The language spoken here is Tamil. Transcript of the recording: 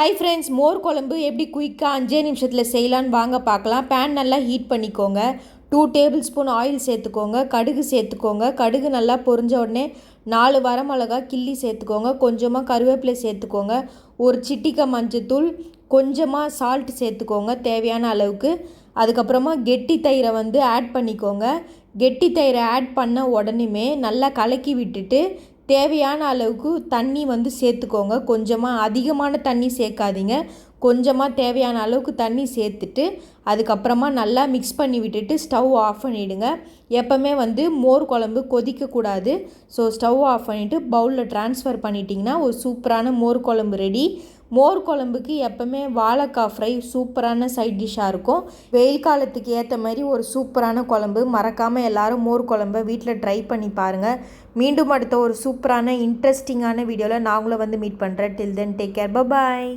ஹை ஃப்ரெண்ட்ஸ் மோர் குழம்பு எப்படி குயிக்காக அஞ்சே நிமிஷத்தில் செய்யலான்னு வாங்க பார்க்கலாம். பேன் நல்லா ஹீட் பண்ணிக்கோங்க. டூ டேபிள் ஸ்பூன் ஆயில் சேர்த்துக்கோங்க. கடுகு சேர்த்துக்கோங்க. கடுகு நல்லா பொரிஞ்ச உடனே நாலு வரமிளகா கிள்ளி சேர்த்துக்கோங்க. கொஞ்சமாக கருவேப்பிலை சேர்த்துக்கோங்க. ஒரு சிட்டிக்காய் மஞ்சத்தூள் கொஞ்சமாக சால்ட் சேர்த்துக்கோங்க தேவையான அளவுக்கு. அதுக்கப்புறமா கெட்டி தயிரை வந்து ஆட் பண்ணிக்கோங்க. கெட்டி தயிரை ஆட் பண்ண உடனேமே நல்லா கலக்கி விட்டுட்டு தேவையான அளவுக்கு தண்ணி வந்து சேர்த்துக்கோங்க. கொஞ்சமாக அதிகமான தண்ணி சேர்க்காதீங்க. கொஞ்சமாக தேவையான அளவுக்கு தண்ணி சேர்த்துட்டு அதுக்கப்புறமா நல்லா மிக்ஸ் பண்ணி விட்டுட்டு ஸ்டவ் ஆஃப் பண்ணிவிடுங்க எப்போவுமே வந்து மோர் குழம்பு கொதிக்கக்கூடாது. ஸோ ஸ்டவ் ஆஃப் பண்ணிவிட்டு பவுலில் ட்ரான்ஸ்ஃபர் பண்ணிட்டிங்கன்னா ஒரு சூப்பரான மோர் குழம்பு ரெடி மோர் குழம்புக்கு எப்போவுமே வாழைக்காய் ஃப்ரை சூப்பரான சைட் டிஷ்ஷாக இருக்கும். வெயில் காலத்துக்கு ஏற்ற மாதிரி ஒரு சூப்பரான குழம்பு. மறக்காமல் எல்லோரும் மோர் குழம்பை வீட்டில் ட்ரை பண்ணி பாருங்கள் மீண்டும் அடுத்த ஒரு சூப்பரான இன்ட்ரெஸ்டிங்கான வீடியோவில் நாங்களும் வந்து மீட் பண்ணுறேன் till then take care bye